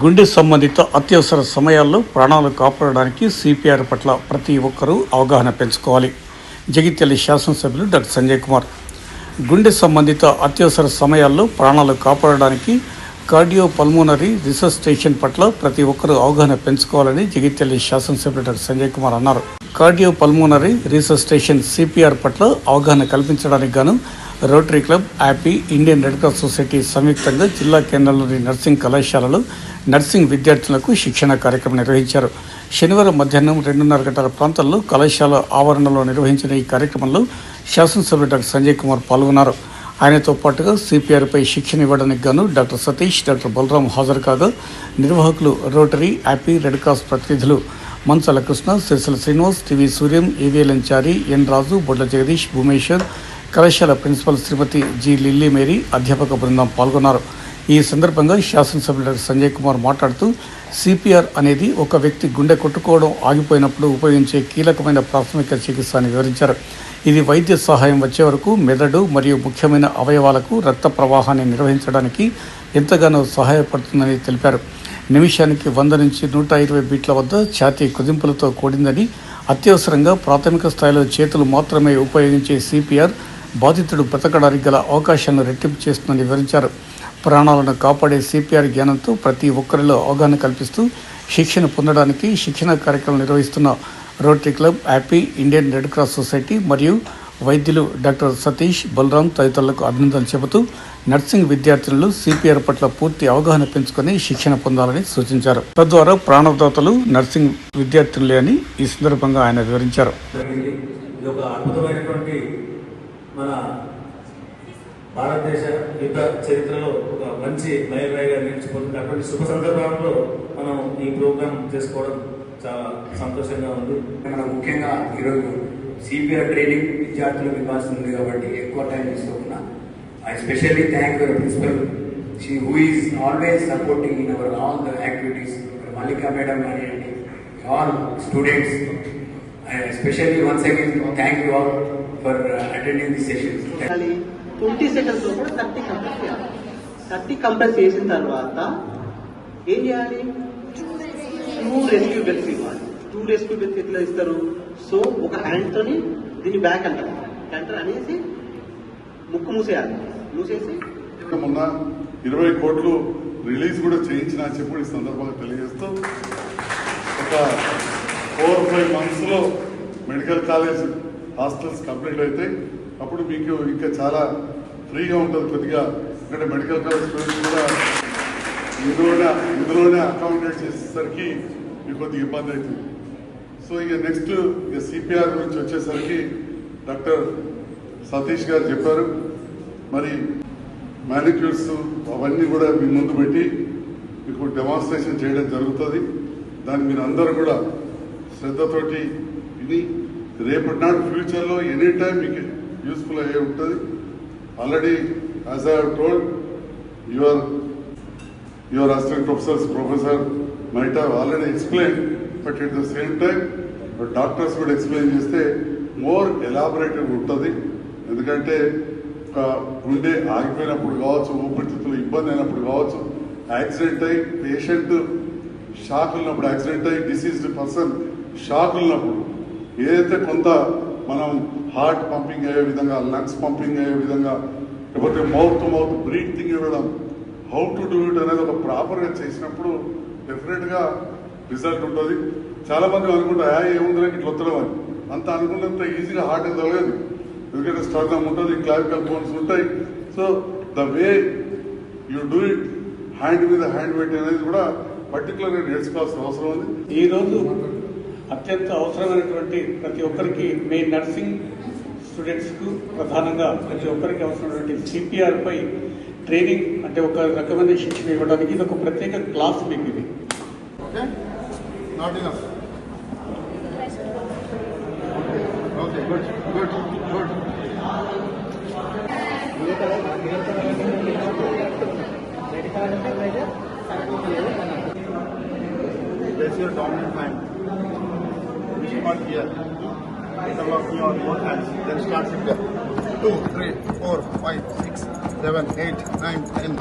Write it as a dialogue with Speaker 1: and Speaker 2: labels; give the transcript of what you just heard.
Speaker 1: గుండె సంబంధిత అత్యవసర సమయాల్లో ప్రాణాలు కాపాడడానికి సిపిఆర్ పట్ల ప్రతి ఒక్కరూ అవగాహన పెంచుకోవాలి. జగిత్యాల శాసనసభ్యులు డాక్టర్ సంజయ్ కుమార్. గుండె సంబంధిత అత్యవసర సమయాల్లో ప్రాణాలు కాపాడడానికి కార్డియో పల్మోనరీ రిసర్స్టేషన్ పట్ల ప్రతి ఒక్కరూ అవగాహన పెంచుకోవాలని జగిత్యాల శాసనసభ్యులు డాక్టర్ సంజయ్ కుమార్ అన్నారు. కార్డియో పల్మోనరీ రిసర్స్టేషన్ సిపిఆర్ పట్ల అవగాహన కల్పించడానికి గాను rotary club happy Indian red cross society సంయుక్తంగా జిల్లా కేంద్రంలోని నర్సింగ్ కళాశాలలో నర్సింగ్ విద్యార్థులకు శిక్షణ కార్యక్రమం నిర్వహించారు. శనివారం మధ్యాహ్నం రెండున్నర గంటల ప్రాంతంలో కళాశాల ఆవరణలో నిర్వహించిన ఈ కార్యక్రమంలో శాసనసభ్యులు డాక్టర్ సంజయ్ కుమార్ పాల్గొన్నారు. ఆయనతో పాటుగా సిపిఆర్పై శిక్షణ ఇవ్వడానికి గాను డాక్టర్ సతీష్ డాక్టర్ బలరాం హాజరు కాగా నిర్వాహకులు రోటరీ యాపీ రెడ్ క్రాస్ ప్రతినిధులు Manchala Krishna Sirisala Srinivas TV Suryam AVLN Chari N Raju Bodla Jagadish Bhumeshwar కళాశాల principal Srimathi G Lily Mary అధ్యాపక బృందం పాల్గొన్నారు. ఈ సందర్భంగా శాసనసభ్యులు సంజయ్ కుమార్ మాట్లాడుతూ సిపిఆర్ అనేది ఒక వ్యక్తి గుండె కొట్టుకోవడం ఆగిపోయినప్పుడు ఉపయోగించే కీలకమైన ప్రాథమిక చికిత్స అని వివరించారు. ఇది వైద్య సహాయం వచ్చే వరకు మెదడు మరియు ముఖ్యమైన అవయవాలకు రక్త ప్రవాహాన్ని నిర్వహించడానికి ఎంతగానో సహాయపడుతుందని తెలిపారు. నిమిషానికి వంద నుంచి నూట ఇరవై బీట్ల వద్ద ఛాతీ కుదింపులతో కూడిందని అత్యవసరంగా ప్రాథమిక స్థాయిలో చేతులు మాత్రమే ఉపయోగించే సిపిఆర్ బాధితుడు బ్రతకడానికి గల అవకాశాలను రెట్టింపు చేస్తుందని వివరించారు. ప్రాణాలను కాపాడే సిపిఆర్ జ్ఞానంతో ప్రతి ఒక్కరిలో అవగాహన కల్పిస్తూ శిక్షణ పొందడానికి శిక్షణ కార్యక్రమం నిర్వహిస్తున్న rotary club happy Indian red cross society మరియు వైద్యులు డాక్టర్ సతీష్ బలరాం తదితరులకు అభినందనలు చెబుతూ నర్సింగ్ విద్యార్థులు సిపిఆర్ పట్ల పూర్తి అవగాహన పెంచుకొని శిక్షణ పొందాలని సూచించారు. తద్వారా ప్రాణదాతలు నర్సింగ్ విద్యార్థులే అని ఈ సందర్భంగా ఆయన వివరించారు
Speaker 2: జరిగింది ఇది ఒక అద్భుతమైనటువంటి మన భారతదేశ యుద్ధ చరిత్రలో ఒక మంచి మైలురాయిగా నిలిచిపోతుంది. అటువంటి శుభ సందర్భంలో మనం ఈ ప్రోగ్రాం చేసుకోవడం చాలా సంతోషంగా ఉంది.
Speaker 3: మనం ముఖ్యంగా ఈరోజు సిపిఆర్ ట్రైనింగ్ విద్యార్థులకు ఇవ్వాల్సి ఉంది కాబట్టి ఎక్కువ టైం తీసుకోకుండా. I specially thank your principal. She who is always supporting in our all the activities. Mallika madam కానివ్వండి all students. Specially once again thank you all. For attending the sessions
Speaker 4: చేయాలి twenty సెకండ్స్లో కూడా thirty compress చేయాలి. Thirty compress చేసిన తర్వాత ఏం చేయాలి? Two rescue breaths ఇవ్వాలి. టూ రెస్క్యూ బెల్ట్స్ ఎట్లా ఇస్తారు? సో ఒక హ్యాండ్ తోని దీన్ని బ్యాక్ అంటారు. అంటారు అనేసి ముక్కు మూసేయాలి. మూసేసి
Speaker 5: మొన్న ఇరవై కోట్లు రిలీజ్ కూడా చేయించిన అని చెప్పి ఈ సందర్భంగా తెలియజేస్తూ ఒక ఫోర్ ఫైవ్ మంత్స్లో మెడికల్ కాలేజ్ హాస్టల్స్ కంప్లీట్ అయితే అప్పుడు మీకు ఇంకా చాలా ఫ్రీగా ఉంటుంది కొద్దిగా. ఎందుకంటే మెడికల్ కాలేజ్ స్టూడెంట్స్ కూడా ఇందులోనే ఇందులోనే అకామిడేట్ చేసేసరికి మీకు కొద్దిగా ఇబ్బంది అవుతుంది. సో ఇక నెక్స్ట్ ఇక సిపిఆర్ గురించి వచ్చేసరికి డాక్టర్ సతీష్ గారు చెప్పారు. మరి మానిక్యూర్స్ అవన్నీ కూడా మీ ముందు పెట్టి మీకు డెమాన్స్ట్రేషన్ చేయడం జరుగుతుంది. దాన్ని మీరు అందరూ కూడా శ్రద్ధతోటి విని రేపటి నాడు ఫ్యూచర్లో ఎనీ టైం మీకు యూస్ఫుల్ అయ్యే ఉంటుంది. Already as I told your your assistant professors professor might have already explain but at the same time doctors కూడా ఎక్స్ప్లెయిన్ చేస్తే మోర్ ఎలాబరేటివ్ ఉంటుంది. ఎందుకంటే ఒక గుండె ఆగిపోయినప్పుడు కావచ్చు ఊపిరితిత్తులు ఇబ్బంది అయినప్పుడు కావచ్చు యాక్సిడెంట్ అయి పేషెంట్ షాక్ ఉన్నప్పుడు యాక్సిడెంట్ అయి డిసీజ్డ్ పర్సన్ షాక్ ఉన్నప్పుడు ఏదైతే కొంత మనం హార్ట్ పంపింగ్ అయ్యే విధంగా లంగ్స్ పంపింగ్ అయ్యే విధంగా లేకపోతే మౌత్ టు మౌత్ బ్రీతింగ్ ఇవ్వడం హౌ టు డూ ఇట్ అనేది ఒక ప్రాపర్గా చేసినప్పుడు డెఫినెట్గా రిజల్ట్ ఉంటుంది. చాలా మంది అనుకుంటారు "ఆ, ఏముంది ఇట్లా వత్తడం అని. అంత అనుకున్నంత ఈజీగా హార్ట్ ఏం తగలేదు. ఎందుకంటే స్టర్నమ్ ఉంటుంది క్లారికల్ బోన్స్ ఉంటాయి. So the way you do it hand మీద హ్యాండ్ పెట్టి అనేది కూడా పర్టికులర్గా నేర్చుకోవాల్సిన అవసరం ఉంది.
Speaker 1: ఈ రోజు అత్యంత అవసరమైనటువంటి ప్రతి ఒక్కరికి మెయిన్ నర్సింగ్ స్టూడెంట్స్కు ప్రధానంగా ప్రతి ఒక్కరికి అవసరమైనటువంటి సిపిఆర్పై ట్రైనింగ్ అంటే ఒక రకమైన శిక్షణ ఇవ్వడానికి ఇది ఒక ప్రత్యేక క్లాస్ మీకు ఇది.
Speaker 6: Place your dominant hand. Part here? Interlock your both hands. Then start the two, three, four, five, six, seven, eight, nine, ten.